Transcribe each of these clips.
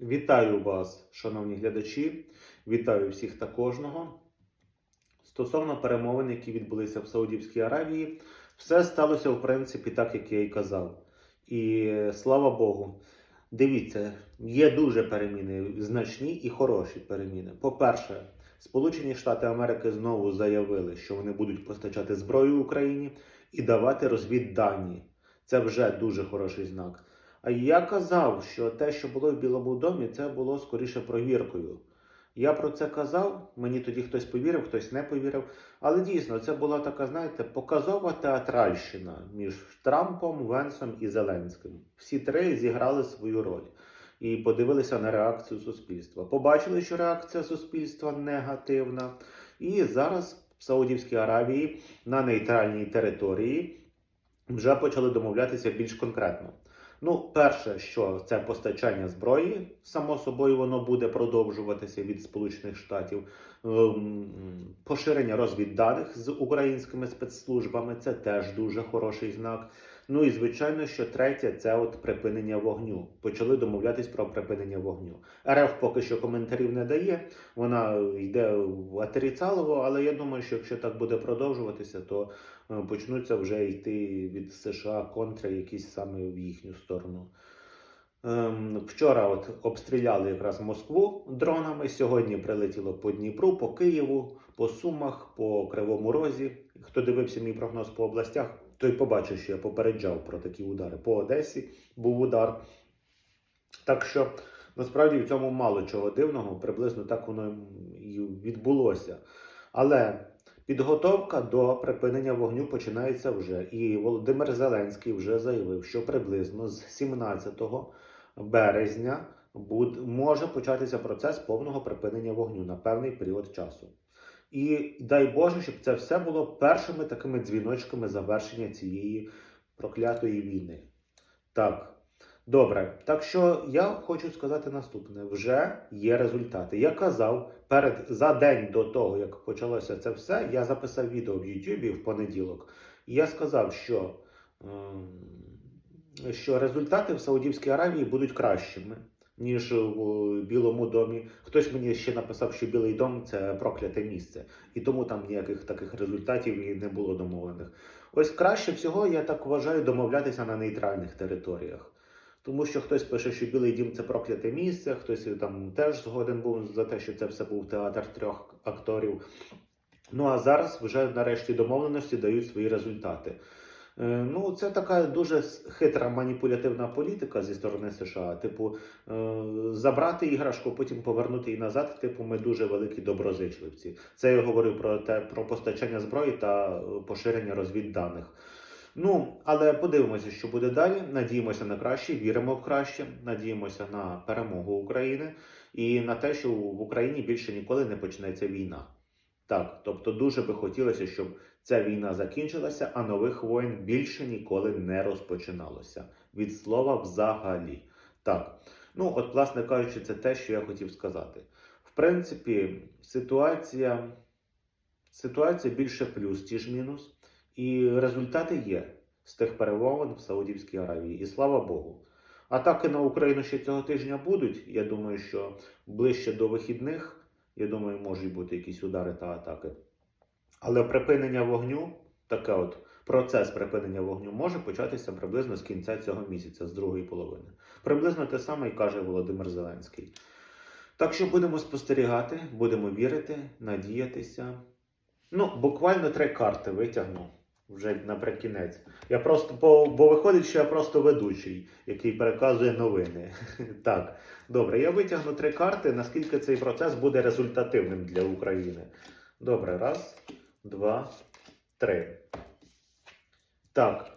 Вітаю вас, шановні глядачі. Вітаю всіх та кожного. Стосовно перемовин, які відбулися в Саудівській Аравії, все сталося в принципі так, як я і казав. І слава Богу. Дивіться, є дуже переміни, значні і хороші переміни. По-перше, Сполучені Штати Америки знову заявили, що вони будуть постачати зброю Україні і давати розвіддані. Це вже дуже хороший знак. Я казав, що те, що було в Білому домі, це було скоріше провіркою. Я про це казав, мені тоді хтось повірив, хтось не повірив. Але дійсно, це була така, знаєте, показова театральщина між Трампом, Венсом і Зеленським. Всі три зіграли свою роль і подивилися на реакцію суспільства. Побачили, що реакція суспільства негативна. І зараз в Саудівській Аравії на нейтральній території вже почали домовлятися більш конкретно. Ну, перше, що це постачання зброї, само собою воно буде продовжуватися від Сполучених Штатів. Ем, Поширення розвідданих з українськими спецслужбами це теж дуже хороший знак. Ну і звичайно, що третє це от припинення вогню. Почали домовлятись про припинення вогню. РФ поки що коментарів не дає. Вона йде в атеріцалово, але я думаю, що якщо так буде продовжуватися, то е, почнуться вже йти від США контри якісь саме в їхню сторону. Ем, Вчора от обстріляли якраз Москву дронами. Сьогодні прилетіло по Дніпру, по Києву, по Сумах, по Кривому Розі. Хто дивився мій прогноз по областях, той побачив, що я попереджав про такі удари. По Одесі був удар. Так що насправді в цьому мало чого дивного, приблизно так воно і відбулося. Але підготовка до припинення вогню починається вже. І Володимир Зеленський вже заявив, що приблизно з 17 березня може початися процес повного припинення вогню на певний період часу. І дай Боже, щоб це все було першими такими дзвіночками завершення цієї проклятої війни. Так, добре. Так що я хочу сказати наступне: вже є результати. Я казав перед за день до того, як почалося це все, я записав відео в Ютубі в понеділок. І я сказав, що, ем, що результати в Саудівській Аравії будуть кращими. Ніж в Білому домі. Хтось мені ще написав, що Білий дом це прокляте місце, і тому там ніяких таких результатів і не було домовлених. Ось краще всього, я так вважаю, домовлятися на нейтральних територіях. Тому що хтось пише, що Білий дім це прокляте місце, хтось там теж згоден був за те, що це все був театр трьох акторів. Ну а зараз вже нарешті домовленості дають свої результати. Е, Ну, це така дуже хитра маніпулятивна політика зі сторони США. Типу, е, забрати іграшку, потім повернути її назад. Типу, ми дуже великі доброзичливці. Це я говорю про те про постачання зброї та е, поширення розвідданих. Ну, але подивимося, що буде далі. Надіємося на краще, віримо в краще, надіємося на перемогу України і на те, що в Україні більше ніколи не почнеться війна. Так, тобто дуже би хотілося, щоб ця війна закінчилася, а нових воєн більше ніколи не розпочиналося. Від слова взагалі. Так, ну от, власне кажучи, це те, що я хотів сказати. В принципі, ситуація, ситуація більше плюс, ніж мінус. І результати є з тих перемовин в Саудівській Аравії. І слава Богу. Атаки на Україну ще цього тижня будуть. Я думаю, що ближче до вихідних, я думаю, можуть бути якісь удари та атаки. Але припинення вогню, таке от процес припинення вогню може початися приблизно з кінця цього місяця, з другої половини. Приблизно те саме і каже Володимир Зеленський. Так що будемо спостерігати, будемо вірити, надіятися. Ну, буквально три карти витягну вже наприкінець. Я просто, бо, бо виходить, що я просто ведучий, який переказує новини. Так, добре, я витягну три карти, наскільки цей процес буде результативним для України. Добре, раз, два, три. Так.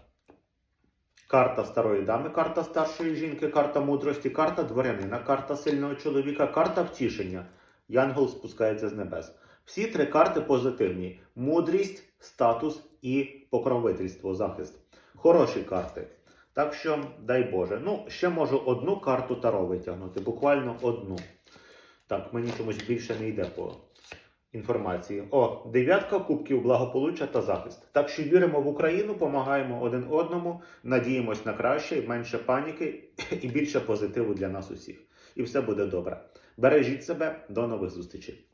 Карта старої дами, карта старшої жінки, карта мудрості, карта дворянина, карта сильного чоловіка, карта втішення. Янгол спускається з небес. Всі три карти позитивні: мудрість, статус і покровительство, захист. Хороші карти. Так що, дай Боже. Ну, ще можу одну карту Таро витягнути, буквально одну. Так, мені чомусь більше не йде по інформації. О, дев'ятка кубків благополуччя та захист. Так що віримо в Україну, допомагаємо один одному, надіємось на краще, менше паніки і більше позитиву для нас усіх. і все буде добре. Бережіть себе, до нових зустрічей.